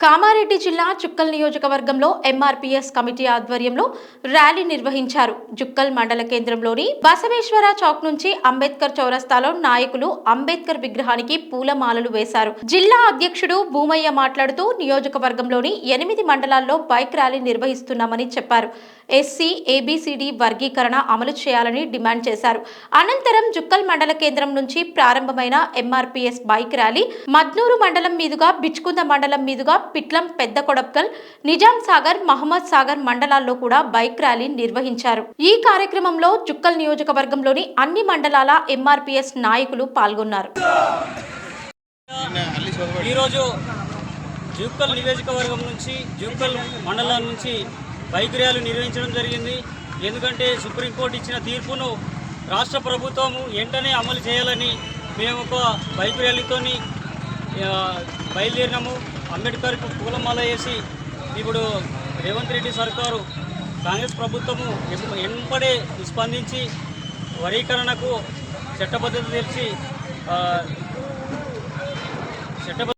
కామారెడ్డి జిల్లా చుక్కల్ నియోజకవర్గంలో MRPS committee ఆధ్వర్యంలో ర్యాలీ నిర్వహించారు. జుక్కల్ మండల కేంద్రంలోని బసవేశ్వర చౌక్ నుంచి అంబేద్కర్ చౌరస్తాలో నాయకులు అంబేద్కర్ విగ్రహానికి పూలమాలలు వేశారు. జిల్లా అధ్యక్షుడు భూమయ్య మాట్లాడుతూ నియోజకవర్గంలోని ఎనిమిది మండలాల్లో బైక్ ర్యాలీ నిర్వహిస్తున్నామని చెప్పారు. ఎస్సీ ఏబిసిడి వర్గీకరణ అమలు చేయాలని డిమాండ్ చేశారు. అనంతరం జుక్కల్ మండల కేంద్రం నుంచి ప్రారంభమైన ఎంఆర్పీఎస్ బైక్ ర్యాలీ మద్నూరు మండలం మీదుగా బిచ్కుంద మండలం మీదుగా పిట్లం పెద్ద కొడప్కల్ నిజాం సాగర్ మహమ్మద్ సాగర్ మండలాల్లో కూడా బైక్ ర్యాలీ నిర్వహించారు. ఈ కార్యక్రమంలో జుక్కల్ నియోజకవర్గంలోని అన్ని మండలాల ఎంఆర్పిఎస్ నాయకులు పాల్గొన్నారు. ఈరోజు జుక్కల్ నియోజకవర్గం నుంచి జుక్కల్ మండలం నుంచి బైక్ ర్యాలీ నిర్వహించడం జరిగింది. ఎందుకంటే సుప్రీంకోర్టు ఇచ్చిన తీర్పును రాష్ట్ర ప్రభుత్వము వెంటనే అమలు చేయాలని మేము ఒక బైక్ ర్యాలీతోని బయలుదేరినాము. అంబేద్కర్ పూలమాల వేసి ఇప్పుడు రేవంత్ రెడ్డి సర్కారు కాంగ్రెస్ ప్రభుత్వము ఎం- స్పందించి వరీకరణకు చట్టబద్ధత తెచ్చి చట్టబద్ధ